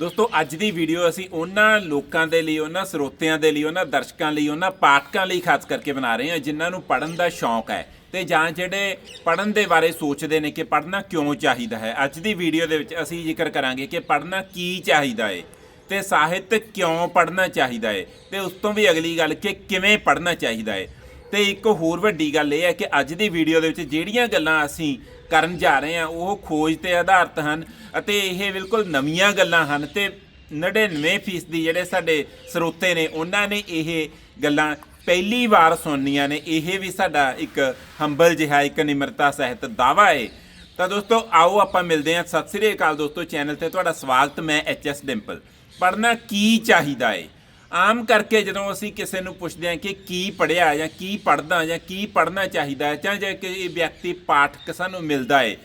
ਦੋਸਤੋ, ਅੱਜ ਦੀ ਵੀਡੀਓ ਅਸੀਂ ਉਹਨਾਂ ਲੋਕਾਂ ਦੇ ਲਈ, ਉਹਨਾਂ ਸਰੋਤਿਆਂ ਦੇ ਲਈ, ਉਹਨਾਂ ਦਰਸ਼ਕਾਂ ਲਈ, ਉਹਨਾਂ ਪਾਠਕਾਂ ਲਈ ਖਾਸ ਕਰਕੇ ਬਣਾ ਰਹੇ ਹਾਂ, ਜਿਨ੍ਹਾਂ ਨੂੰ ਪੜ੍ਹਨ ਦਾ ਸ਼ੌਂਕ ਹੈ। ਤੇ ਜਾਂ ਜਿਹੜੇ ਪੜ੍ਹਨ ਦੇ ਬਾਰੇ ਸੋਚਦੇ ਨੇ ਕਿ ਪੜ੍ਹਨਾ ਕਿਉਂ ਚਾਹੀਦਾ ਹੈ। ਅੱਜ ਦੀ ਵੀਡੀਓ ਦੇ ਵਿੱਚ ਅਸੀਂ ਜ਼ਿਕਰ ਕਰਾਂਗੇ ਕਿ ਪੜ੍ਹਨਾ ਕੀ ਚਾਹੀਦਾ ਹੈ ਤੇ ਸਾਹਿਤ ਕਿਉਂ ਪੜ੍ਹਨਾ ਚਾਹੀਦਾ ਹੈ ਤੇ ਉਸ ਤੋਂ ਵੀ ਅਗਲੀ ਗੱਲ ਕਿ ਕਿਵੇਂ ਪੜ੍ਹਨਾ ਚਾਹੀਦਾ ਹੈ ਤੇ ਇੱਕ ਹੋਰ ਵੱਡੀ ਗੱਲ ਇਹ ਹੈ ਕਿ ਅੱਜ ਦੀ ਵੀਡੀਓ ਦੇ ਵਿੱਚ ਜਿਹੜੀਆਂ ਗੱਲਾਂ ਅਸੀਂ ਕਰਨ ਜਾ ਰਹੇ ਹਾਂ, ਉਹ ਖੋਜ ਤੇ ਆਧਾਰਿਤ ਹਨ ਅਤੇ ਇਹ ਬਿਲਕੁਲ ਨਵੀਆਂ ਗੱਲਾਂ ਹਨ ਤੇ 99% ਜਿਹੜੇ ਸਾਡੇ ਸਰੋਤੇ ਨੇ, ਉਹਨਾਂ ਨੇ ਇਹ ਗੱਲਾਂ ਪਹਿਲੀ ਵਾਰ ਸੁਣਨੀਆਂ ਨੇ। ਇਹ ਵੀ ਸਾਡਾ ਇੱਕ ਹੰਬਲ ਜਿਹਾ, ਇੱਕ ਨਿਮਰਤਾ ਸਹਿਤ ਦਾਵਾ ਹੈ ਤਾਂ ਦੋਸਤੋ, ਆਓ ਆਪਾਂ ਮਿਲਦੇ ਹਾਂ। ਸਤਿ ਸ੍ਰੀ ਅਕਾਲ ਦੋਸਤੋ, ਚੈਨਲ ਤੇ ਤੁਹਾਡਾ ਸਵਾਗਤ, ਮੈਂ ਐਚ ਐਸ ਡਿੰਪਲ ਪੜ੍ਹਨਾ ਕੀ ਚਾਹੀਦਾ ਹੈ ਆਮ ਕਰਕੇ ਜਦੋਂ ਅਸੀਂ ਕਿਸੇ ਨੂੰ ਪੁੱਛਦੇ ਹਾਂ ਕਿ ਕੀ ਪੜ੍ਹਿਆ ਜਾਂ ਕੀ ਪੜ੍ਹਦਾ ਜਾਂ ਕੀ ਪੜ੍ਹਨਾ ਚਾਹੀਦਾ ਹੈ ਜਾਂ ਜੇ ਕਿ ਵਿਅਕਤੀ ਪਾਠਕ ਸਾਨੂੰ ਮਿਲਦਾ ਏ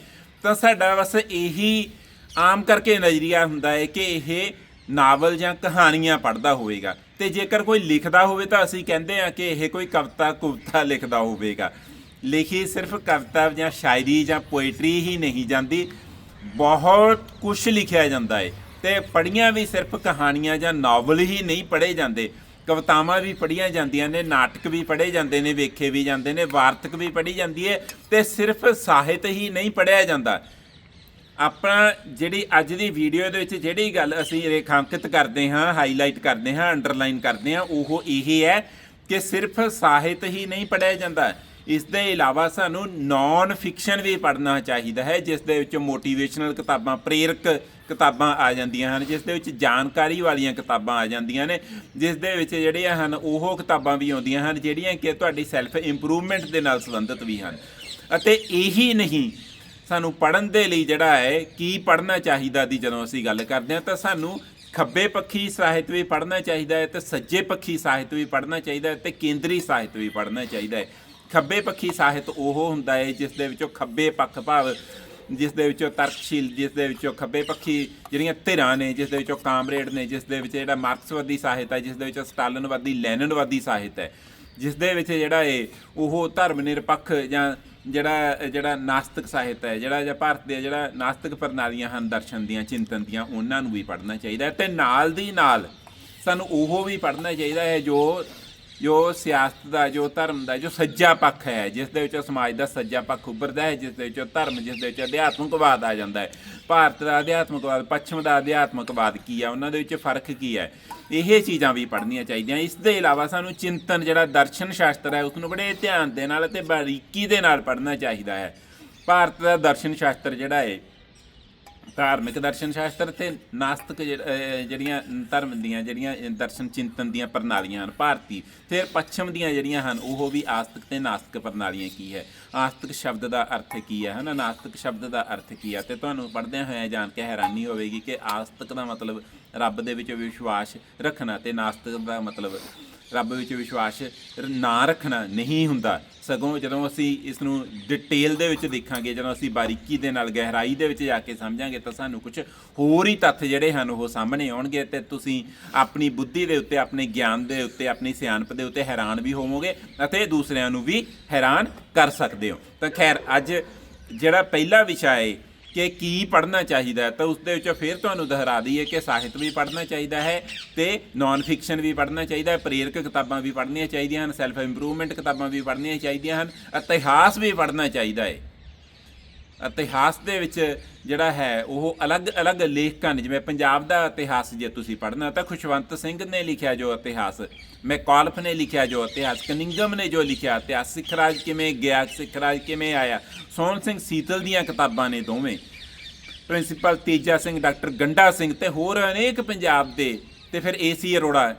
ਤਾਂ ਸਾਡਾ ਬਸ ਇਹੀ ਆਮ ਕਰਕੇ ਨਜ਼ਰੀਆ ਹੁੰਦਾ ਹੈ ਕਿ ਇਹ ਨਾਵਲ ਜਾਂ ਕਹਾਣੀਆਂ ਪੜ੍ਹਦਾ ਹੋਵੇਗਾ। ਤੇ ਜੇਕਰ ਕੋਈ ਲਿਖਦਾ ਹੋਵੇ ਤਾਂ ਅਸੀਂ ਕਹਿੰਦੇ ਹਾਂ ਕਿ ਇਹ ਕੋਈ ਕਵਿਤਾ ਕੁਵਿਤਾ ਲਿਖਦਾ ਹੋਵੇਗਾ। ਲਿਖੀ ਸਿਰਫ ਕਵਿਤਾ ਜਾਂ ਸ਼ਾਇਰੀ ਜਾਂ ਪੋਇਟਰੀ ਹੀ ਨਹੀਂ ਜਾਂਦੀ, ਬਹੁਤ ਕੁਝ ਲਿਖਿਆ ਜਾਂਦਾ ਹੈ। ਤੇ ਪੜੀਆਂ ਵੀ ਸਿਰਫ ਕਹਾਣੀਆਂ ਜਾਂ ਨਾਵਲ ਹੀ ਨਹੀਂ ਪੜ੍ਹੇ ਜਾਂਦੇ। ਕਵਿਤਾਵਾਂ ਵੀ ਪੜ੍ਹੀਆਂ ਜਾਂਦੀਆਂ ਨੇ, ਨਾਟਕ ਵੀ ਪੜ੍ਹੇ ਜਾਂਦੇ ਨੇ, ਵੇਖੇ ਵੀ ਜਾਂਦੇ ਨੇ, ਵਾਰਤਕ ਵੀ ਪੜ੍ਹੀ ਜਾਂਦੀ ਹੈ ਤੇ ਸਿਰਫ ਸਾਹਿਤ ਹੀ ਨਹੀਂ ਪੜ੍ਹਿਆ ਜਾਂਦਾ। ਆਪਣਾ ਜਿਹੜੀ ਅੱਜ ਦੀ ਵੀਡੀਓ ਦੇ ਵਿੱਚ ਜਿਹੜੀ ਗੱਲ ਅਸੀਂ ਰੇਖਾਂਕਿਤ ਕਰਦੇ ਹਾਂ ਹਾਈਲਾਈਟ ਕਰਦੇ ਹਾਂ ਅੰਡਰਲਾਈਨ ਕਰਦੇ ਹਾਂ, ਉਹ ਇਹ ਹੈ ਕਿ ਸਿਰਫ ਸਾਹਿਤ ਹੀ ਨਹੀਂ ਪੜ੍ਹਿਆ ਜਾਂਦਾ। ਇਸ ਦੇ ਇਲਾਵਾ ਸਾਨੂੰ ਨਾਨ ਫਿਕਸ਼ਨ ਵੀ ਪੜ੍ਹਨਾ ਚਾਹੀਦਾ ਹੈ, ਜਿਸ ਦੇ ਵਿੱਚ ਮੋਟੀਵੇਸ਼ਨਲ ਕਿਤਾਬਾਂ, ਪ੍ਰੇਰਕ ਕਿਤਾਬਾਂ ਆ ਜਾਂਦੀਆਂ ਹਨ, ਜਿਸ ਦੇ ਵਿੱਚ ਜਾਣਕਾਰੀ ਵਾਲੀਆਂ ਕਿਤਾਬਾਂ ਆ ਜਾਂਦੀਆਂ ਨੇ, ਜਿਸ ਦੇ ਵਿੱਚ ਜਿਹੜੀਆਂ ਹਨ, ਉਹ ਕਿਤਾਬਾਂ ਵੀ ਆਉਂਦੀਆਂ ਹਨ, ਜਿਹੜੀਆਂ ਕਿ ਤੁਹਾਡੀ ਸੈਲਫ ਇੰਪਰੂਵਮੈਂਟ ਦੇ ਨਾਲ ਸੰਬੰਧਿਤ ਵੀ ਹਨ। ਅਤੇ ਇਹੀ ਨਹੀਂ, ਸਾਨੂੰ ਪੜਨ ਦੇ ਲਈ ਜਿਹੜਾ ਹੈ, ਕੀ ਪੜਨਾ ਚਾਹੀਦਾ ਦੀ ਜਦੋਂ ਅਸੀਂ ਗੱਲ ਕਰਦੇ ਹਾਂ, ਤਾਂ ਸਾਨੂੰ ਖੱਬੇ ਪੱਖੀ ਸਾਹਿਤ ਵੀ ਪੜਨਾ ਚਾਹੀਦਾ ਹੈ ਤੇ ਸੱਜੇ ਪੱਖੀ ਸਾਹਿਤ ਵੀ ਪੜਨਾ ਚਾਹੀਦਾ ਹੈ ਤੇ ਕੇਂਦਰੀ ਸਾਹਿਤ ਵੀ ਪੜਨਾ ਚਾਹੀਦਾ ਹੈ। ਖੱਬੇ ਪੱਖੀ ਸਾਹਿਤ ਉਹ ਹੁੰਦਾ ਹੈ, ਜਿਸ ਦੇ ਵਿੱਚੋਂ ਖੱਬੇ ਪੱਖ ਭਾਵ ਜਿਸ ਦੇ ਵਿੱਚੋਂ ਤਰਕਸ਼ੀਲ, ਜਿਸ ਦੇ ਵਿੱਚੋਂ ਖੱਬੇ ਪੱਖੀ ਜਿਹੜੀਆਂ ਧਿਰਾਂ ਨੇ, ਜਿਸ ਦੇ ਵਿੱਚੋਂ ਕਾਮਰੇਡ ਨੇ, ਜਿਸ ਦੇ ਵਿੱਚ ਜਿਹੜਾ ਮਾਰਕਸਵਾਦੀ ਸਾਹਿਤ ਹੈ, ਜਿਸ ਦੇ ਵਿੱਚ ਸਟਾਲਿਨਵਾਦੀ, ਲੈਨਨਵਾਦੀ ਸਾਹਿਤ ਹੈ, ਜਿਸ ਦੇ ਵਿੱਚ ਜਿਹੜਾ ਹੈ ਉਹ ਧਰਮ ਨਿਰਪੱਖ ਜਾਂ ਜਿਹੜਾ ਜਿਹੜਾ ਨਾਸਤਿਕ ਸਾਹਿਤ ਹੈ, ਜਿਹੜਾ ਜਾਂ ਭਾਰਤ ਦੇ ਜਿਹੜਾ ਨਾਸਤਿਕ ਪ੍ਰਣਾਲੀਆਂ ਹਨ, ਦਰਸ਼ਨ ਦੀਆਂ, ਚਿੰਤਨ ਦੀਆਂ, ਉਹਨਾਂ ਨੂੰ ਵੀ ਪੜ੍ਹਨਾ ਚਾਹੀਦਾ ਹੈ ਤੇ ਨਾਲ ਦੀ ਨਾਲ ਸਾਨੂੰ ਉਹ ਵੀ ਪੜ੍ਹਨਾ ਚਾਹੀਦਾ ਹੈ ਜੋ ਜੋ ਸਿਆਸਤ ਦਾ, ਜੋ ਧਰਮ ਦਾ, ਜੋ ਸੱਜਾ ਪੱਖ ਹੈ, ਜਿਸ ਦੇ ਵਿੱਚ ਸਮਾਜ ਦਾ ਸੱਜਾ ਪੱਖ ਉੱਭਰਦਾ ਹੈ, ਜਿਸ ਦੇ ਵਿੱਚ ਧਰਮ, ਜਿਸ ਦੇ ਵਿੱਚ ਅਧਿਆਤਮਕਵਾਦ ਆ ਜਾਂਦਾ ਹੈ। ਭਾਰਤ ਦਾ ਅਧਿਆਤਮਕਵਾਦ, ਪੱਛਮ ਦਾ ਅਧਿਆਤਮਕਵਾਦ ਕੀ ਹੈ? ਉਹਨਾਂ ਦੇ ਵਿੱਚ ਫ਼ਰਕ ਕੀ ਹੈ? ਇਹ ਚੀਜ਼ਾਂ ਵੀ ਪੜ੍ਹਨੀਆਂ ਚਾਹੀਦੀਆਂ। ਇਸ ਦੇ ਇਲਾਵਾ ਸਾਨੂੰ ਚਿੰਤਨ ਜਿਹੜਾ ਦਰਸ਼ਨ ਸ਼ਾਸਤਰ ਹੈ ਉਸ ਨੂੰ ਬੜੇ ਧਿਆਨ ਦੇ ਨਾਲ ਅਤੇ ਬਾਰੀਕੀ ਦੇ ਨਾਲ ਪੜ੍ਹਨਾ ਚਾਹੀਦਾ ਹੈ। ਭਾਰਤ ਦਾ ਦਰਸ਼ਨ ਸ਼ਾਸਤਰ ਜਿਹੜਾ ਹੈ ਧਾਰਮਿਕ ਦਰਸ਼ਨ ਸ਼ਾਸਤਰ ਤੇ ਨਾਸਤਿਕ ਜਿਹੜੀਆਂ ਧਰਮ ਦੀਆਂ ਜਿਹੜੀਆਂ ਦਰਸ਼ਨ ਚਿੰਤਨ ਦੀਆਂ ਪ੍ਰਣਾਲੀਆਂ ਹਨ, ਭਾਰਤੀ। ਫਿਰ ਪੱਛਮ ਦੀਆਂ ਜਿਹੜੀਆਂ ਹਨ, ਉਹ ਵੀ ਆਸਤਿਕ ਤੇ ਨਾਸਤਿਕ ਪ੍ਰਣਾਲੀਆਂ ਕੀ ਹੈ? ਆਸਤਿਕ ਸ਼ਬਦ ਦਾ ਅਰਥ ਕੀ ਹੈ, ਹਨਾ? ਨਾਸਤਿਕ ਸ਼ਬਦ ਦਾ ਅਰਥ ਕੀ ਹੈ? ਤੇ ਤੁਹਾਨੂੰ ਪੜ੍ਹਦਿਆਂ ਹੋਇਆਂ ਜਾਣ ਕੇ ਹੈਰਾਨੀ ਹੋਵੇਗੀ ਕਿ ਆਸਤਿਕ ਦਾ ਮਤਲਬ ਰੱਬ ਦੇ ਵਿੱਚ ਵਿਸ਼ਵਾਸ ਰੱਖਣਾ ਤੇ ਨਾਸਤਿਕ ਦਾ ਮਤਲਬ ਰੱਬ ਵਿੱਚ ਵਿਸ਼ਵਾਸ ਨਾ ਰੱਖਣਾ ਨਹੀਂ ਹੁੰਦਾ। ਸਗੋਂ ਜਦੋਂ ਅਸੀਂ ਇਸ ਨੂੰ ਡਿਟੇਲ ਦੇ ਵਿੱਚ ਦੇਖਾਂਗੇ, ਜਦੋਂ ਅਸੀਂ ਬਾਰੀਕੀ ਦੇ ਨਾਲ, ਗਹਿਰਾਈ ਦੇ ਵਿੱਚ ਜਾ ਕੇ ਸਮਝਾਂਗੇ, ਤਾਂ ਸਾਨੂੰ ਕੁਝ ਹੋਰ ਹੀ ਤੱਥ ਜਿਹੜੇ ਹਨ ਉਹ ਸਾਹਮਣੇ ਆਉਣਗੇ ਤੇ ਤੁਸੀਂ ਆਪਣੀ ਬੁੱਧੀ ਦੇ ਉੱਤੇ, ਆਪਣੇ ਗਿਆਨ ਦੇ ਉੱਤੇ, ਆਪਣੀ ਸਿਆਣਪ ਦੇ ਉੱਤੇ ਹੈਰਾਨ ਵੀ ਹੋਵੋਗੇ ਅਤੇ ਦੂਸਰਿਆਂ ਨੂੰ ਵੀ ਹੈਰਾਨ ਕਰ ਸਕਦੇ ਹੋ। ਤਾਂ ਖੈਰ, ਅੱਜ ਜਿਹੜਾ ਪਹਿਲਾ ਵਿਸ਼ਾ ਹੈ ਕਿ ਕੀ ਪੜ੍ਹਨਾ ਚਾਹੀਦਾ ਤਾਂ ਉਸ ਦੇ ਵਿੱਚੋਂ ਫਿਰ ਤੁਹਾਨੂੰ ਦੁਹਰਾ ਦਈਏ ਕਿ ਸਾਹਿਤ ਵੀ ਪੜ੍ਹਨਾ ਚਾਹੀਦਾ ਹੈ ਤੇ ਨਾਨ ਫਿਕਸ਼ਨ ਵੀ ਪੜ੍ਹਨਾ ਚਾਹੀਦਾ ਹੈ, ਪ੍ਰੇਰਕ ਕਿਤਾਬਾਂ ਵੀ ਪੜ੍ਹਨੀਆਂ ਚਾਹੀਦੀਆਂ ਹਨ ਸੈਲਫ ਇੰਪਰੂਵਮੈਂਟ ਕਿਤਾਬਾਂ ਵੀ ਪੜ੍ਹਨੀਆਂ ਚਾਹੀਦੀਆਂ ਹਨ, ਇਤਿਹਾਸ ਵੀ ਪੜ੍ਹਨਾ ਚਾਹੀਦਾ ਹੈ। ਇਤਿਹਾਸ ਦੇ ਵਿੱਚ ਜਿਹੜਾ ਹੈ, ਉਹ ਅਲੱਗ-ਅਲੱਗ ਲੇਖਕਾਂ ਨੇ, ਜਿਵੇਂ ਪੰਜਾਬ ਦਾ ਇਤਿਹਾਸ ਜੇ ਤੁਸੀਂ ਪੜ੍ਹਨਾ, ਤਾਂ ਖੁਸ਼ਵੰਤ ਸਿੰਘ ਨੇ ਲਿਖਿਆ ਜੋ ਇਤਿਹਾਸ ਮੈਕਾਲਫ ਨੇ ਲਿਖਿਆ ਜੋ ਇਤਿਹਾਸ, ਕਨਿੰਗਮ ਨੇ ਜੋ ਲਿਖਿਆ ਇਤਿਹਾਸ, ਸਿੱਖ ਰਾਜ ਕਿਵੇਂ ਗਿਆ, ਸਿੱਖ ਰਾਜ ਕਿਵੇਂ ਆਇਆ, ਸੋਹਣ ਸਿੰਘ ਸੀਤਲ ਦੀਆਂ ਕਿਤਾਬਾਂ ਨੇ ਦੋਵੇਂ। ਪ੍ਰਿੰਸੀਪਲ ਤੇਜਾ ਸਿੰਘ, ਡਾਕਟਰ ਗੰਡਾ ਸਿੰਘ ਤੇ ਹੋਰ ਅਨੇਕ ਪੰਜਾਬ ਦੇ, ਤੇ ਫਿਰ ਏਸੀ ਅਰੋੜਾ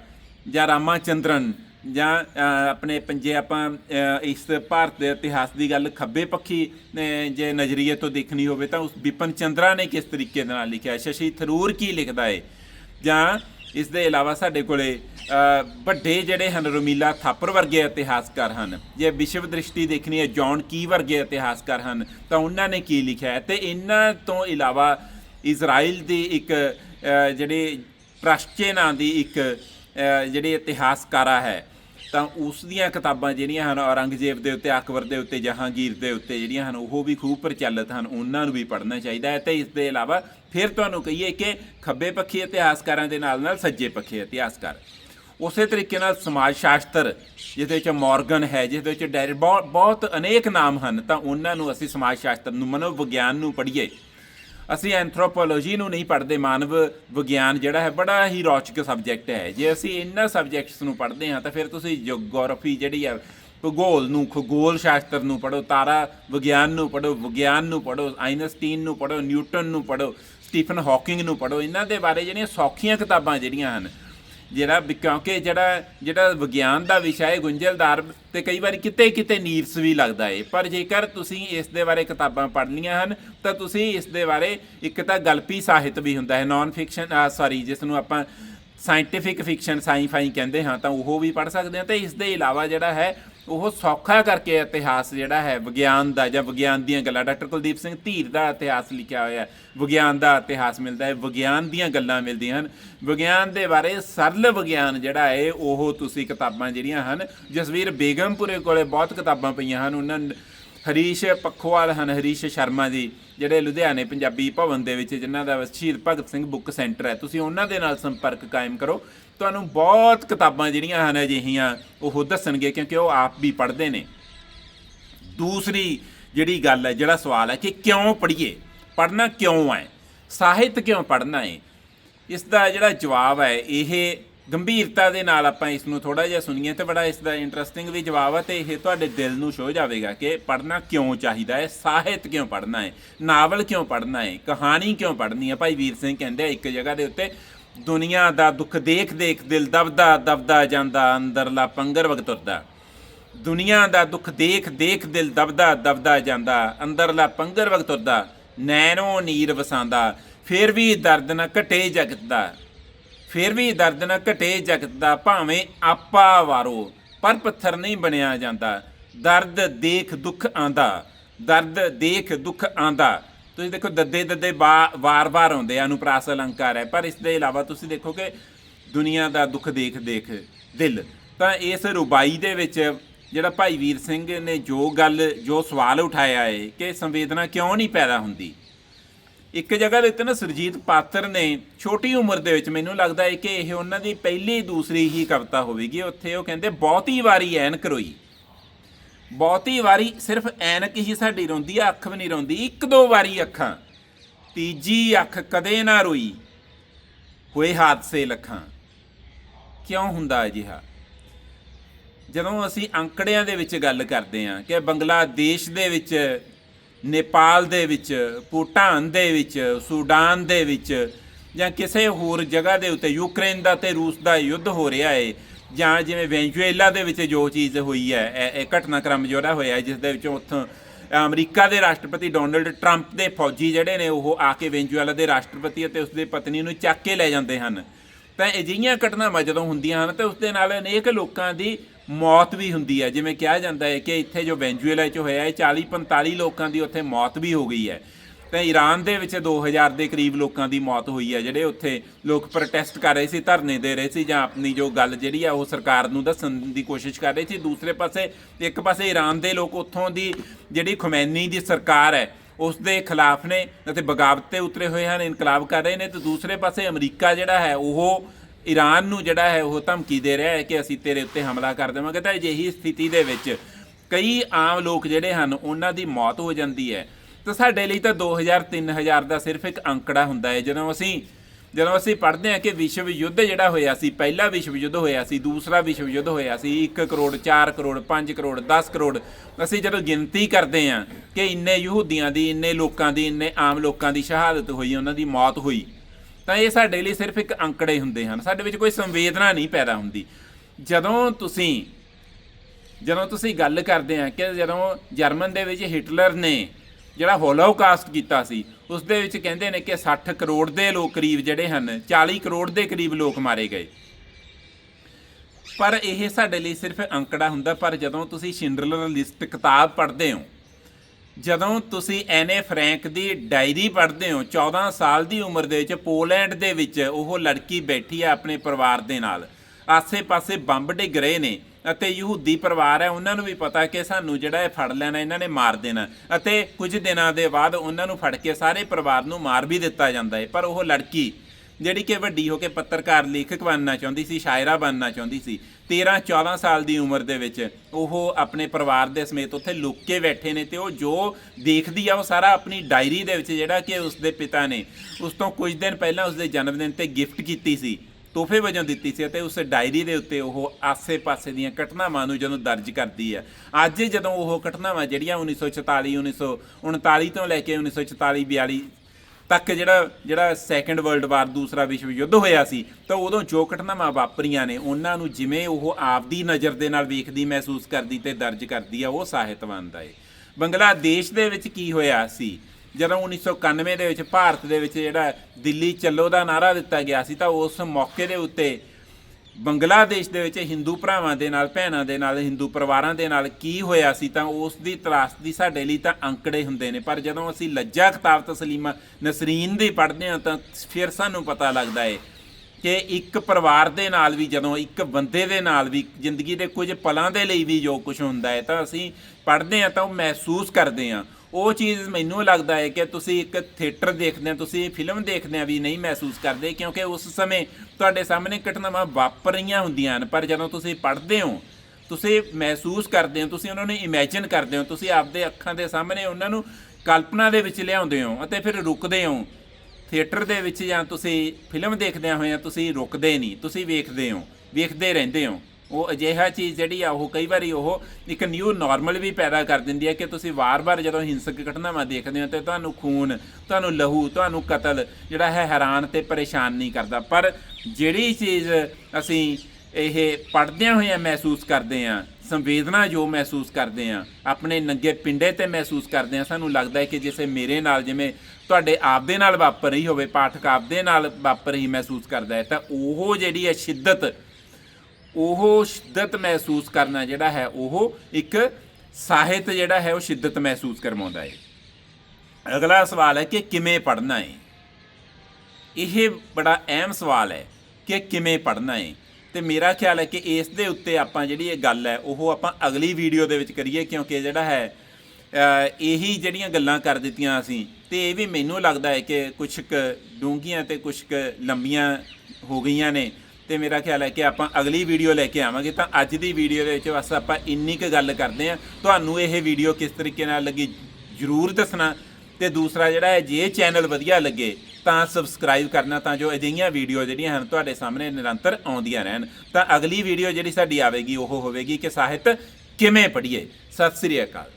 ਜਾਂ ਰਾਮਾ ਚੰਦਰਨ ਜਾਂ ਆਪਣੇ ਪੰਜੇ ਆਪਾਂ ਇਸ ਭਾਰਤ ਦੇ ਇਤਿਹਾਸ ਦੀ ਗੱਲ ਖੱਬੇ ਪੱਖੀ ਜੇ ਨਜ਼ਰੀਏ ਤੋਂ ਦੇਖਣੀ ਹੋਵੇ ਤਾਂ ਉਸ ਵਿਪਨ ਚੰਦਰਾ ਨੇ ਕਿਸ ਤਰੀਕੇ ਦੇ ਨਾਲ ਲਿਖਿਆ ਸ਼ਸ਼ੀ ਥਰੂਰ ਕੀ ਲਿਖਦਾ ਹੈ? ਜਾਂ ਇਸ ਦੇ ਇਲਾਵਾ ਸਾਡੇ ਕੋਲੇ ਵੱਡੇ ਜਿਹੜੇ ਹਨ ਰੋਮੀਲਾ ਥਾਪਰ ਵਰਗੇ ਇਤਿਹਾਸਕਾਰ ਹਨ ਜੇ ਵਿਸ਼ਵ ਦ੍ਰਿਸ਼ਟੀ ਦੇਖਣੀ ਹੈ ਜੌਨ ਕੀ ਵਰਗੇ ਇਤਿਹਾਸਕਾਰ ਹਨ ਤਾਂ ਉਹਨਾਂ ਨੇ ਕੀ ਲਿਖਿਆ ਹੈ? ਤੇ ਇਹਨਾਂ ਤੋਂ ਇਲਾਵਾ ਇਜ਼ਰਾਈਲ ਦੀ ਇੱਕ ਅ, ਜਿਹੜੀ ਪ੍ਰਸ਼ਚੇ ਨਾਂ ਦੀ ਇੱਕ ਜਿਹੜੀ ਇਤਿਹਾਸਕਾਰਾ ਹੈ, ਤਾਂ ਉਸ ਦੀਆਂ ਕਿਤਾਬਾਂ ਜਿਹੜੀਆਂ ਹਨ, ਔਰੰਗਜ਼ੇਬ ਦੇ ਉੱਤੇ, ਅਕਬਰ ਦੇ ਉੱਤੇ, ਜਹਾਂਗੀਰ ਦੇ ਉੱਤੇ ਜਿਹੜੀਆਂ ਹਨ, ਉਹ ਵੀ ਖੂਬ ਪ੍ਰਚਲਿਤ ਹਨ, ਉਹਨਾਂ ਨੂੰ ਵੀ ਪੜ੍ਹਨਾ ਚਾਹੀਦਾ ਹੈ। ਤੇ ਇਸ ਦੇ ਇਲਾਵਾ ਫਿਰ ਤੁਹਾਨੂੰ ਕਹੀਏ ਕਿ ਖੱਬੇ ਪੱਖੀ ਇਤਿਹਾਸਕਾਰਾਂ ਦੇ ਨਾਲ ਨਾਲ ਸੱਜੇ ਪੱਖੀ ਇਤਿਹਾਸਕਾਰ। ਉਸੇ ਤਰੀਕੇ ਨਾਲ ਸਮਾਜ ਸ਼ਾਸਤਰ, ਜਿਹਦੇ ਵਿੱਚ ਮੋਰਗਨ ਹੈ, ਜਿਹਦੇ ਵਿੱਚ ਡੈਰ ਬਹੁਤ ਬਹੁਤ ਅਨੇਕ ਨਾਮ ਹਨ, ਤਾਂ ਉਹਨਾਂ ਨੂੰ ਅਸੀਂ ਸਮਾਜ ਸ਼ਾਸਤਰ ਨੂੰ, ਮਨੋਵਿਗਿਆਨ ਨੂੰ ਪੜ੍ਹੀਏ। ਅਸੀਂ ਐਂਥ੍ਰੋਪੋਲੋਜੀ ਨੂੰ ਨਹੀਂ ਪੜ੍ਹਦੇ, ਮਾਨਵ ਵਿਗਿਆਨ ਜਿਹੜਾ ਹੈ, ਬੜਾ ਹੀ ਰੌਚਕ ਸਬਜੈਕਟ ਹੈ। ਜੇ ਅਸੀਂ ਇਹਨਾਂ ਸਬਜੈਕਟਸ ਨੂੰ ਪੜ੍ਹਦੇ ਹਾਂ, ਤਾਂ ਫਿਰ ਤੁਸੀਂ ਜਿਓਗ੍ਰਾਫੀ ਜਿਹੜੀ ਹੈ, ਭੂਗੋਲ ਨੂੰ, ਖਗੋਲ ਸ਼ਾਸਤਰ ਨੂੰ ਪੜ੍ਹੋ, ਤਾਰਾ ਵਿਗਿਆਨ ਨੂੰ ਪੜ੍ਹੋ, ਵਿਗਿਆਨ ਨੂੰ ਪੜ੍ਹੋ, ਆਈਨਸਟੀਨ ਨੂੰ ਪੜ੍ਹੋ, ਨਿਊਟਨ ਨੂੰ ਪੜ੍ਹੋ, ਸਟੀਫਨ ਹਾਕਿੰਗ ਨੂੰ ਪੜ੍ਹੋ, ਇਹਨਾਂ ਦੇ ਬਾਰੇ ਜਿਹੜੀਆਂ ਸੌਖੀਆਂ ਕਿਤਾਬਾਂ ਜਿਹੜੀਆਂ ਹਨ ਜਿਹੜਾ ਵੀ ਕਿਉਂਕਿ ਜਿਹੜਾ ਜਿਹੜਾ ਵਿਗਿਆਨ ਦਾ ਵਿਸ਼ਾ ਹੈ, ਗੁੰਝਲਦਾਰ ਤੇ ਕਈ ਵਾਰੀ ਕਿਤੇ ਕਿਤੇ ਨੀਰਸ ਵੀ ਲੱਗਦਾ ਏ। ਪਰ ਜੇਕਰ ਤੁਸੀਂ ਇਸ ਦੇ ਬਾਰੇ ਕਿਤਾਬਾਂ ਪੜ੍ਹਨੀਆਂ ਹਨ, ਤਾਂ ਤੁਸੀਂ ਇਸ ਦੇ ਬਾਰੇ ਇੱਕ ਤਾਂ ਗਲਪੀ ਸਾਹਿਤ ਵੀ ਹੁੰਦਾ ਹੈ ਨਾਨ ਫਿਕਸ਼ਨ ਸੌਰੀ ਜਿਸ ਨੂੰ ਆਪਾਂ ਸਾਇੰਟੀਫਿਕ ਫਿਕਸ਼ਨ ਸਾਈ ਫਾਈ ਕਹਿੰਦੇ ਹਾਂ, ਤਾਂ ਉਹ ਵੀ ਪੜ੍ਹ ਸਕਦੇ ਹਾਂ। ਤੇ ਇਸ ਦੇ ਇਲਾਵਾ ਜਿਹੜਾ ਹੈ ਉਹ ਸੌਖਾ ਕਰਕੇ ਇਤਿਹਾਸ ਜਿਹੜਾ ਹੈ, ਵਿਗਿਆਨ ਦਾ ਜਾਂ ਵਿਗਿਆਨ ਦੀਆਂ ਗੱਲਾਂ, ਡਾਕਟਰ ਕੁਲਦੀਪ ਸਿੰਘ ਧੀਰ ਦਾ ਇਤਿਹਾਸ ਲਿਖਿਆ ਹੋਇਆ ਹੈ। ਵਿਗਿਆਨ ਦਾ ਇਤਿਹਾਸ ਮਿਲਦਾ ਹੈ, ਵਿਗਿਆਨ ਦੀਆਂ ਗੱਲਾਂ ਮਿਲਦੀਆਂ ਹਨ। ਵਿਗਿਆਨ ਦੇ ਬਾਰੇ ਸਰਲ ਵਿਗਿਆਨ ਜਿਹੜਾ ਹੈ, ਉਹ ਤੁਸੀਂ ਕਿਤਾਬਾਂ ਜਿਹੜੀਆਂ ਹਨ, ਜਸਵੀਰ ਬੇਗਮਪੁਰੇ ਕੋਲੇ ਬਹੁਤ ਕਿਤਾਬਾਂ ਪਈਆਂ ਹਨ। ਉਹਨਾਂ ਹਰੀਸ਼ ਪੱਖੋਵਾਲ ਹਨ, ਹਰੀਸ਼ ਸ਼ਰਮਾ ਜੀ, ਜਿਹੜੇ ਲੁਧਿਆਣੇ ਪੰਜਾਬੀ ਭਵਨ ਦੇ ਵਿੱਚ, ਜਿਨ੍ਹਾਂ ਦਾ ਸ਼ਹੀਦ ਭਗਤ ਸਿੰਘ ਬੁੱਕ ਸੈਂਟਰ ਹੈ। ਤੁਸੀਂ ਉਹਨਾਂ ਦੇ ਨਾਲ ਸੰਪਰਕ ਕਾਇਮ ਕਰੋ। ਤੁਹਾਨੂੰ ਬਹੁਤ ਕਿਤਾਬਾਂ ਜਿਹੜੀਆਂ ਹਨ ਅਜਿਹੀਆਂ ਉਹ ਦੱਸਣਗੇ ਕਿਉਂਕਿ ਉਹ ਆਪ ਵੀ ਪੜ੍ਹਦੇ ਨੇ। ਦੂਸਰੀ ਜਿਹੜੀ ਗੱਲ ਹੈ, ਜਿਹੜਾ ਸਵਾਲ ਹੈ ਕਿ ਕਿਉਂ ਪੜ੍ਹੀਏ? ਪੜ੍ਹਨਾ ਕਿਉਂ ਹੈ? ਸਾਹਿਤ ਕਿਉਂ ਪੜ੍ਹਨਾ ਹੈ? ਇਸ ਦਾ ਜਿਹੜਾ ਜਵਾਬ ਹੈ, ਇਹ ਗੰਭੀਰਤਾ ਦੇ ਨਾਲ ਆਪਾਂ ਇਸ ਨੂੰ ਥੋੜਾ ਜਿਹਾ ਸੁਣੀਏ ਤੇ ਬੜਾ ਇਸ ਦਾ ਇੰਟਰਸਟਿੰਗ ਵੀ ਜਵਾਬ ਹੈ ਤੇ ਇਹ ਤੁਹਾਡੇ ਦਿਲ ਨੂੰ ਛੋ ਜਾਵੇਗਾ ਕਿ ਪੜ੍ਹਨਾ ਕਿਉਂ ਚਾਹੀਦਾ ਹੈ? ਸਾਹਿਤ ਕਿਉਂ ਪੜ੍ਹਨਾ ਹੈ? ਨਾਵਲ ਕਿਉਂ ਪੜ੍ਹਨਾ ਹੈ? ਕਹਾਣੀ ਕਿਉਂ ਪੜ੍ਹਨੀ ਹੈ? ਭਾਈ ਵੀਰ ਸਿੰਘ ਕਹਿੰਦੇ ਆ, ਇੱਕ ਜਗ੍ਹਾ ਦੇ ਉੱਤੇ ਦੁਨੀਆ ਦਾ ਦੁੱਖ ਦੇਖ ਦੇਖ ਦਿਲ ਦਬਦਾ ਦਬਦਾ ਜਾਂਦਾ, ਅੰਦਰਲਾ ਪੰਗਰ ਵਗ ਤੁਰਦਾ। ਦੁਨੀਆ ਦਾ ਦੁੱਖ ਦੇਖ ਦੇਖ ਦਿਲ ਦਬਦਾ ਦਬਦਾ ਜਾਂਦਾ, ਅੰਦਰਲਾ ਪੰਗਰ ਵਗ ਤੁਰਦਾ। ਨੈਣੋ ਨੀਰ ਵਸਾਂਦਾ, ਫੇਰ ਵੀ ਦਰਦ ਨਾ ਘਟੇ ਜਗਤ ਦਾ ਫੇਰ ਵੀ ਦਰਦ ਨਾ ਘਟੇ ਜਗਤ ਦਾ ਭਾਵੇਂ ਆਪਾ ਵਾਰੋ, ਪਰ ਪੱਥਰ ਨਹੀਂ ਬਣਿਆ ਜਾਂਦਾ। ਦਰਦ ਦੇਖ ਦੁੱਖ ਆਂਦਾ, ਦਰਦ ਦੇਖ ਦੁੱਖ ਆਂਦਾ। ਤੁਸੀਂ ਦੇਖੋ ਦੱਦੇ ਦੱਦੇ ਵਾਰ-ਵਾਰ ਆਉਂਦੇ ਆ, ਅਨੁਪਰਾਸ ਅਲੰਕਾਰ ਹੈ, ਪਰ ਇਸ ਦੇ ਇਲਾਵਾ ਤੁਸੀਂ ਦੇਖੋ ਕਿ ਦੁਨੀਆ ਦਾ ਦੁੱਖ ਦੇਖ ਦੇਖ ਦਿਲ। ਤਾਂ ਇਸ ਰੁਬਾਈ ਦੇ ਵਿੱਚ ਜਿਹੜਾ ਭਾਈ ਵੀਰ ਸਿੰਘ ਨੇ ਜੋ ਗੱਲ, ਜੋ ਸਵਾਲ ਉਠਾਇਆ ਹੈ ਕਿ ਸੰਵੇਦਨਾ ਕਿਉਂ ਨਹੀਂ ਪੈਦਾ ਹੁੰਦੀ? ਇੱਕ ਜਗ੍ਹਾ ਦੇ ਉੱਤੇ ਨਾ ਸੁਰਜੀਤ ਪਾਤਰ ਨੇ ਛੋਟੀ ਉਮਰ ਦੇ ਵਿੱਚ ਮੈਨੂੰ ਲੱਗਦਾ ਹੈ ਕਿ ਇਹ ਉਹਨਾਂ ਦੀ ਪਹਿਲੀ ਦੂਸਰੀ ਹੀ ਕਵਿਤਾ ਹੋਵੇਗੀ। ਉੱਥੇ ਉਹ ਕਹਿੰਦੇ, ਬਹੁਤੀ ਵਾਰੀ ਐਨ ਕਰੋਈ। ਬਹੁਤੀ ਵਾਰੀ ਸਿਰਫ ਐਨਕ ਹੀ ਸਾਡੀ ਰੋਂਦੀ ਆ, ਅੱਖ ਵੀ ਨਹੀਂ ਰੋਂਦੀ। ਇੱਕ ਦੋ ਵਾਰੀ ਅੱਖਾਂ, ਤੀਜੀ ਅੱਖ ਕਦੇ ਨਾ ਰੋਈ, ਹੋਏ ਹਾਦਸੇ ਲੱਖਾਂ। ਕਿਉਂ ਹੁੰਦਾ ਅਜਿਹਾ ਜਦੋਂ ਅਸੀਂ ਅੰਕੜਿਆਂ ਦੇ ਵਿੱਚ ਗੱਲ ਕਰਦੇ ਹਾਂ ਕਿ ਬੰਗਲਾਦੇਸ਼ ਦੇ ਵਿੱਚ, ਨੇਪਾਲ ਦੇ ਵਿੱਚ, ਭੂਟਾਨ ਦੇ ਵਿੱਚ, ਸੂਡਾਨ ਦੇ ਵਿੱਚ ਜਾਂ ਕਿਸੇ ਹੋਰ ਜਗ੍ਹਾ ਦੇ ਉੱਤੇ ਯੂਕਰੇਨ ਦਾ ਤੇ ਰੂਸ ਦਾ ਯੁੱਧ ਹੋ ਰਿਹਾ ਹੈ ਜਾਂ ਜਿਵੇਂ ਵੈਂਜੂਏਲਾ ਦੇ ਵਿੱਚ ਜੋ ਚੀਜ਼ ਹੋਈ ਹੈ, ਇਹ- ਘਟਨਾਕ੍ਰਮ ਜਿਹੜਾ ਹੋਇਆ ਜਿਸ ਦੇ ਵਿੱਚੋਂ ਉੱਥੋਂ ਅਮਰੀਕਾ ਦੇ ਰਾਸ਼ਟਰਪਤੀ ਡੋਨਲਡ ਟਰੰਪ ਦੇ ਫੌਜੀ ਜਿਹੜੇ ਨੇ, ਉਹ ਆ ਕੇ ਵੈਨਜ਼ੂਏਲਾ ਦੇ ਰਾਸ਼ਟਰਪਤੀ ਅਤੇ ਉਸਦੇ ਪਤਨੀ ਨੂੰ ਚੱਕ ਕੇ ਲੈ ਜਾਂਦੇ ਹਨ। ਤਾਂ ਅਜਿਹੀਆਂ ਘਟਨਾਵਾਂ ਜਦੋਂ ਹੁੰਦੀਆਂ ਹਨ, ਤਾਂ ਉਸ ਦੇ ਨਾਲ ਅਨੇਕ ਲੋਕਾਂ ਦੀ ਮੌਤ ਵੀ ਹੁੰਦੀ ਹੈ। ਜਿਵੇਂ ਕਿਹਾ ਜਾਂਦਾ ਹੈ ਕਿ ਇੱਥੇ ਜੋ ਵੈਂਜੂਏਲਾ 'ਚ ਹੋਇਆ ਹੈ 40 45 ਲੋਕਾਂ ਦੀ ਉੱਥੇ ਮੌਤ ਵੀ ਹੋ ਗਈ ਹੈ। ਤਾਂ ਈਰਾਨ ਦੇ ਵਿੱਚ 2000 ਦੇ ਕਰੀਬ ਲੋਕਾਂ ਦੀ ਮੌਤ ਹੋਈ ਹੈ, ਜਿਹੜੇ ਉੱਥੇ ਲੋਕ ਪ੍ਰੋਟੈਸਟ ਕਰ ਰਹੇ ਸੀ, ਧਰਨੇ ਦੇ ਰਹੇ ਸੀ ਜਾਂ ਆਪਣੀ ਜੋ ਗੱਲ ਜਿਹੜੀ ਆ ਉਹ ਸਰਕਾਰ ਨੂੰ ਦੱਸਣ ਦੀ ਕੋਸ਼ਿਸ਼ ਕਰ ਰਹੇ ਸੀ। ਦੂਸਰੇ ਪਾਸੇ, ਇੱਕ ਪਾਸੇ ਈਰਾਨ ਦੇ ਲੋਕ ਉੱਥੋਂ ਦੀ ਜਿਹੜੀ ਖੁਮੈਨੀ ਦੀ ਸਰਕਾਰ ਹੈ, ਉਸ ਦੇ ਖਿਲਾਫ ਨੇ ਅਤੇ ਬਗਾਵਤ ਤੇ ਉਤਰੇ ਹੋਏ ਹਨ, ਇਨਕਲਾਬ ਕਰ ਰਹੇ ਨੇ ਤੇ ਦੂਸਰੇ ਪਾਸੇ ਅਮਰੀਕਾ ਜਿਹੜਾ ਹੈ, ਉਹ ਈਰਾਨ ਨੂੰ ਜਿਹੜਾ ਹੈ, ਉਹ ਧਮਕੀ ਦੇ ਰਿਹਾ ਹੈ ਕਿ ਅਸੀਂ ਤੇਰੇ ਉੱਤੇ ਹਮਲਾ ਕਰ ਦੇਵਾਂਗੇ। ਤਾਂ ਅਜਿਹੀ ਸਥਿਤੀ ਦੇ ਵਿੱਚ ਕਈ ਆਮ ਲੋਕ ਜਿਹੜੇ ਹਨ, ਉਹਨਾਂ ਦੀ ਮੌਤ ਹੋ ਜਾਂਦੀ ਹੈ। ਤਾਂ ਸਾਡੇ ਲਈ ਤਾਂ 2000 3000 ਦਾ ਸਿਰਫ ਇੱਕ ਅੰਕੜਾ ਹੁੰਦਾ ਹੈ। ਜਦੋਂ ਅਸੀਂ ਜਦੋਂ ਅਸੀਂ ਪੜ੍ਹਦੇ ਹਾਂ ਕਿ ਵਿਸ਼ਵ ਯੁੱਧ ਜਿਹੜਾ ਹੋਇਆ ਸੀ, ਪਹਿਲਾ ਵਿਸ਼ਵ ਯੁੱਧ ਹੋਇਆ ਸੀ, ਦੂਸਰਾ ਵਿਸ਼ਵ ਯੁੱਧ ਹੋਇਆ ਸੀ 1 ਕਰੋੜ 4 ਕਰੋੜ 5 ਕਰੋੜ 10 ਕਰੋੜ, ਅਸੀਂ ਜਦੋਂ ਗਿਣਤੀ ਕਰਦੇ ਹਾਂ ਕਿ ਇੰਨੇ ਯਹੂਦੀਆਂ ਦੀ, ਇੰਨੇ ਲੋਕਾਂ ਦੀ, ਇੰਨੇ ਆਮ ਲੋਕਾਂ ਦੀ ਸ਼ਹਾਦਤ ਹੋਈ, ਉਹਨਾਂ ਦੀ ਮੌਤ ਹੋਈ, ਤਾਂ ਇਹ ਸਾਡੇ ਲਈ ਸਿਰਫ ਇੱਕ ਅੰਕੜੇ ਹੁੰਦੇ ਹਨ। ਸਾਡੇ ਵਿੱਚ ਕੋਈ ਸੰਵੇਦਨਾ ਨਹੀਂ ਪੈਦਾ ਹੁੰਦੀ। ਜਦੋਂ ਤੁਸੀਂ ਜਦੋਂ ਤੁਸੀਂ ਗੱਲ ਕਰਦੇ ਆ ਕਿ ਜਦੋਂ ਜਰਮਨ ਦੇ ਵਿੱਚ ਹਿਟਲਰ ਨੇ ਜਿਹੜਾ ਹੋਲੋਕਾਸਟ ਕੀਤਾ ਸੀ ਉਸ ਦੇ ਵਿੱਚ ਕਹਿੰਦੇ ਨੇ ਕਿ 60 ਕਰੋੜ ਦੇ ਲੋਕ ਕਰੀਬ ਜਿਹੜੇ ਹਨ 40 ਕਰੋੜ ਦੇ ਕਰੀਬ ਲੋਕ ਮਾਰੇ ਗਏ। ਪਰ ਇਹ ਸਾਡੇ ਲਈ ਸਿਰਫ ਅੰਕੜਾ ਹੁੰਦਾ, ਪਰ ਜਦੋਂ ਤੁਸੀਂ ਸ਼ਿੰਡਲਰ ਲਿਸਟ ਕਿਤਾਬ ਪੜ੍ਹਦੇ ਹੋ, ਜਦੋਂ ਤੁਸੀਂ ਐਨੇ ਫਰੈਂਕ ਦੀ ਡਾਇਰੀ ਪੜ੍ਹਦੇ ਹੋ 14 ਸਾਲ ਦੀ ਉਮਰ ਦੇ ਵਿੱਚ ਪੋਲੈਂਡ ਦੇ ਵਿੱਚ ਉਹ ਲੜਕੀ ਬੈਠੀ ਆ ਆਪਣੇ ਪਰਿਵਾਰ ਦੇ ਨਾਲ, ਆਸੇ-ਪਾਸੇ ਬੰਬ ਡਿੱਗ ਰਹੇ ਨੇ ਅਤੇ ਯਹੂਦੀ ਪਰਿਵਾਰ ਹੈ, ਉਹਨਾਂ ਨੂੰ ਵੀ ਪਤਾ ਕਿ ਸਾਨੂੰ ਜਿਹੜਾ ਇਹ ਫੜ ਲੈਣਾ, ਇਹਨਾਂ ਨੇ ਮਾਰ ਦੇਣਾ। ਅਤੇ ਕੁਝ ਦਿਨਾਂ ਦੇ ਬਾਅਦ ਉਹਨਾਂ ਨੂੰ ਫੜ ਕੇ ਸਾਰੇ ਪਰਿਵਾਰ ਨੂੰ ਮਾਰ ਵੀ ਦਿੱਤਾ ਜਾਂਦਾ ਹੈ। ਪਰ ਉਹ ਲੜਕੀ, ਜਿਹੜੀ ਕਿ ਵੱਡੀ ਹੋ ਕੇ ਪੱਤਰਕਾਰ, ਲੇਖਕ ਬਣਨਾ ਚਾਹੁੰਦੀ ਸੀ, ਸ਼ਾਇਰਾ ਬਣਨਾ ਚਾਹੁੰਦੀ ਸੀ 13 14 ਸਾਲ ਦੀ ਉਮਰ ਦੇ ਵਿੱਚ ਉਹ ਆਪਣੇ ਪਰਿਵਾਰ ਦੇ ਸਮੇਤ ਉੱਥੇ ਲੁੱਕ ਕੇ ਬੈਠੇ ਨੇ ਤੇ ਉਹ ਜੋ ਦੇਖਦੀ ਆ, ਉਹ ਸਾਰਾ ਆਪਣੀ ਡਾਇਰੀ ਦੇ ਵਿੱਚ ਜਿਹੜਾ ਕਿ ਉਸਦੇ ਪਿਤਾ ਨੇ ਉਸ ਤੋਂ ਕੁਝ ਦਿਨ ਪਹਿਲਾਂ ਉਸਦੇ ਜਨਮ ਦਿਨ ਤੇ ਗਿਫਟ ਕੀਤੀ ਸੀ। ਤੋਹਫੇ ਵਜੋਂ ਦਿੱਤੀ ਸੀ ਅਤੇ ਉਸ ਡਾਇਰੀ ਦੇ ਉੱਤੇ ਉਹ ਆਸੇ-ਪਾਸੇ ਦੀਆਂ ਘਟਨਾਵਾਂ ਨੂੰ ਜਦੋਂ ਦਰਜ ਕਰਦੀ ਹੈ। ਅੱਜ ਜਦੋਂ ਉਹ ਘਟਨਾਵਾਂ ਜਿਹੜੀਆਂ 1944 1939 ਤੋਂ ਲੈ ਕੇ 1944 42 ਤੱਕ ਜਿਹੜਾ ਜਿਹੜਾ ਸੈਕੰਡ ਵਰਲਡ ਵਾਰ ਦੂਸਰਾ ਵਿਸ਼ਵ ਯੁੱਧ ਹੋਇਆ ਸੀ, ਤਾਂ ਉਦੋਂ ਜੋ ਘਟਨਾਵਾਂ ਵਾਪਰੀਆਂ ਨੇ, ਉਹਨਾਂ ਨੂੰ ਜਿਵੇਂ ਉਹ ਆਪਦੀ ਨਜ਼ਰ ਦੇ ਨਾਲ ਵੇਖਦੀ, ਮਹਿਸੂਸ ਕਰਦੀ ਤੇ ਦਰਜ ਕਰਦੀ ਆ, ਉਹ ਸਾਹਿਤ ਬਣਦਾ ਏ। ਬੰਗਲਾਦੇਸ਼ ਦੇ ਵਿੱਚ ਕੀ ਹੋਇਆ ਸੀ? ਜਦੋਂ 1991 ਦੇ ਵਿੱਚ ਭਾਰਤ ਦੇ ਵਿੱਚ ਜਿਹੜਾ ਦਿੱਲੀ ਚੱਲੋ ਦਾ ਨਾਰਾ ਦਿੱਤਾ ਗਿਆ ਸੀ ਤਾਂ ਉਸ ਮੌਕੇ ਦੇ ਉੱਤੇ ਬੰਗਲਾਦੇਸ਼ ਦੇ ਵਿੱਚ ਹਿੰਦੂ ਭਰਾਵਾਂ ਦੇ ਨਾਲ, ਭੈਣਾਂ ਦੇ ਨਾਲ, ਹਿੰਦੂ ਪਰਿਵਾਰਾਂ ਦੇ ਨਾਲ ਕੀ ਹੋਇਆ ਸੀ ਤਾਂ ਉਸ ਦੀ ਤਰਾਸਦੀ ਸਾਡੇ ਲਈ ਤਾਂ ਅੰਕੜੇ ਹੁੰਦੇ ਨੇ। ਪਰ ਜਦੋਂ ਅਸੀਂ ਲੱਜਾ ਕਿਤਾਬ ਤਸਲੀਮਾ ਨਸਰੀਨ ਦੀ ਪੜ੍ਹਦੇ ਹਾਂ ਤਾਂ ਫਿਰ ਸਾਨੂੰ ਪਤਾ ਲੱਗਦਾ ਏ ਕਿ ਇੱਕ ਪਰਿਵਾਰ ਦੇ ਨਾਲ ਵੀ ਜਦੋਂ ਇੱਕ ਬੰਦੇ ਦੇ ਨਾਲ ਵੀ ਜ਼ਿੰਦਗੀ ਦੇ ਕੁਝ ਪਲਾਂ ਦੇ ਲਈ ਵੀ ਜੋ ਕੁਝ ਹੁੰਦਾ ਹੈ ਤਾਂ ਅਸੀਂ ਪੜ੍ਹਦੇ ਹਾਂ ਤਾਂ ਉਹ ਮਹਿਸੂਸ ਕਰਦੇ ਹਾਂ। ਉਹ ਚੀਜ਼ ਮੈਨੂੰ ਲੱਗਦਾ ਹੈ ਕਿ ਤੁਸੀਂ ਇੱਕ ਥੀਏਟਰ ਦੇਖਦੇ ਆ ਤੁਸੀਂ ਫਿਲਮ ਦੇਖਦੇ ਆ ਵੀ ਨਹੀਂ ਮਹਿਸੂਸ ਕਰਦੇ, ਕਿਉਂਕਿ ਉਸ ਸਮੇਂ ਤੁਹਾਡੇ ਸਾਹਮਣੇ ਘਟਨਾਵਾਂ ਵਾਪਰ ਰਹੀਆਂ ਹੁੰਦੀਆਂ ਹਨ, ਪਰ ਜਦੋਂ ਤੁਸੀਂ ਪੜ੍ਹਦੇ ਹੋ, ਤੁਸੀਂ ਮਹਿਸੂਸ ਕਰਦੇ ਹੋ, ਤੁਸੀਂ ਉਹਨਾਂ ਨੂੰ ਇਮੇਜਿਨ ਕਰਦੇ ਹੋ, ਤੁਸੀਂ ਆਪਦੇ ਅੱਖਾਂ ਦੇ ਸਾਹਮਣੇ ਉਹਨਾਂ ਨੂੰ ਕਲਪਨਾ ਦੇ ਵਿੱਚ ਲਿਆਉਂਦੇ ਹੋ ਅਤੇ ਫਿਰ ਰੁਕਦੇ ਹੋ। ਥੀਏਟਰ ਦੇ ਵਿੱਚ ਜਾਂ ਤੁਸੀਂ ਫਿਲਮ ਦੇਖਦਿਆਂ ਹੋਇਆਂ ਤੁਸੀਂ ਰੁਕਦੇ ਨਹੀਂ, ਤੁਸੀਂ ਵੇਖਦੇ ਹੋ, ਵੇਖਦੇ ਰਹਿੰਦੇ ਹੋ। ਉਹ ਅਜਿਹਾ ਚੀਜ਼ ਜਿਹੜੀ ਆ, ਉਹ ਕਈ ਵਾਰੀ ਉਹ ਇੱਕ ਨਿਊ ਨਾਰਮਲ ਵੀ ਪੈਦਾ ਕਰ ਦਿੰਦੀ ਹੈ ਕਿ ਤੁਸੀਂ ਵਾਰ-ਵਾਰ ਜਦੋਂ ਹਿੰਸਕ ਘਟਨਾਵਾਂ ਦੇਖਦੇ ਹੋ ਤੇ ਤੁਹਾਨੂੰ ਖੂਨ, ਤੁਹਾਨੂੰ ਲਹੂ, ਤੁਹਾਨੂੰ ਕਤਲ ਜਿਹੜਾ ਹੈ ਹੈਰਾਨ ਤੇ ਪਰੇਸ਼ਾਨ ਨਹੀਂ ਕਰਦਾ। ਪਰ ਜਿਹੜੀ ਚੀਜ਼ ਅਸੀਂ ਇਹ ਪੜਦਿਆਂ ਹੋਇਆਂ ਮਹਿਸੂਸ ਕਰਦੇ ਆ ਸੰਵੇਦਨਾ ਜੋ ਮਹਿਸੂਸ ਕਰਦੇ ਆ ਆਪਣੇ ਨੰਗੇ ਪਿੰਡੇ ਤੇ ਮਹਿਸੂਸ ਕਰਦੇ ਆ ਸਾਨੂੰ ਲੱਗਦਾ ਹੈ ਕਿ ਜਿਵੇਂ ਮੇਰੇ ਨਾਲ ਜਿਵੇਂ ਤੁਹਾਡੇ ਆਪ ਦੇ ਨਾਲ ਵਾਪਰ ਰਹੀ ਹੋਵੇ, ਪਾਠਕ ਆਪ ਦੇ ਨਾਲ ਵਾਪਰ ਰਹੀ ਮਹਿਸੂਸ ਕਰਦਾ ਹੈ, ਤਾਂ ਉਹ ਜਿਹੜੀ ਹੈ ਸ਼ਿੱਦਤ ਉਹ ਸ਼ਿੱਦਤ ਮਹਿਸੂਸ ਕਰਨਾ ਜਿਹੜਾ ਹੈ, ਉਹ ਇੱਕ ਸਾਹਿਤ ਜਿਹੜਾ ਹੈ, ਉਹ ਸ਼ਿੱਦਤ ਮਹਿਸੂਸ ਕਰਵਾਉਂਦਾ ਹੈ। ਅਗਲਾ ਸਵਾਲ ਹੈ ਕਿ ਕਿਵੇਂ ਪੜ੍ਹਨਾ ਹੈ? ਇਹ ਬੜਾ ਅਹਿਮ ਸਵਾਲ ਹੈ ਕਿ ਕਿਵੇਂ ਪੜ੍ਹਨਾ ਹੈ? ਤੇ ਮੇਰਾ ਖਿਆਲ ਹੈ ਕਿ ਇਸ ਦੇ ਉੱਤੇ ਆਪਾਂ ਜਿਹੜੀ ਇਹ ਗੱਲ ਹੈ, ਉਹ ਆਪਾਂ ਅਗਲੀ ਵੀਡੀਓ ਦੇ ਵਿੱਚ ਕਰੀਏ, ਕਿਉਂਕਿ ਜਿਹੜਾ ਹੈ ਇਹੀ ਜਿਹੜੀਆਂ ਗੱਲਾਂ ਕਰ ਦਿੱਤੀਆਂ ਅਸੀਂ। ਤੇ ਇਹ ਵੀ ਮੈਨੂੰ ਲੱਗਦਾ ਹੈ ਕਿ ਕੁਝ ਕੁ ਡੂੰਘੀਆਂ ਤੇ ਕੁਝ ਕੁ ਲੰਬੀਆਂ ਹੋ ਗਈਆਂ ਨੇ। ਤੇ ਮੇਰਾ ਖਿਆਲ ਹੈ ਕਿ ਆਪਾਂ ਅਗਲੀ ਵੀਡੀਓ ਲੈ ਕੇ ਆਵਾਂਗੇ ਤਾਂ ਅੱਜ ਦੀ ਵੀਡੀਓ ਦੇ ਵਿੱਚ ਬਸ ਆਪਾਂ ਇੰਨੀ ਕੁ ਗੱਲ ਕਰਦੇ ਹਾਂ। ਤੁਹਾਨੂੰ ਇਹ ਵੀਡੀਓ ਕਿਸ ਤਰੀਕੇ ਨਾਲ ਲੱਗੀ ਜਰੂਰ ਦੱਸਣਾ। ਤੇ ਦੂਸਰਾ ਜਿਹੜਾ ਹੈ, ਜੇ ਚੈਨਲ ਵਧੀਆ ਲੱਗੇ ਤਾਂ ਸਬਸਕ੍ਰਾਈਬ ਕਰਨਾ ਤਾਂ ਜੋ ਅਜਿਹੀਆਂ ਵੀਡੀਓ ਜਿਹੜੀਆਂ ਹਨ ਤੁਹਾਡੇ ਸਾਹਮਣੇ ਨਿਰੰਤਰ ਆਉਂਦੀਆਂ ਰਹਿਣ। ਤਾਂ ਅਗਲੀ ਵੀਡੀਓ ਜਿਹੜੀ ਸਾਡੀ ਆਵੇਗੀ, ਉਹ ਹੋਵੇਗੀ ਕਿ ਸਾਹਿਤ ਕਿਵੇਂ ਪੜ੍ਹੀਏ। ਸਤਿ ਸ੍ਰੀ ਅਕਾਲ।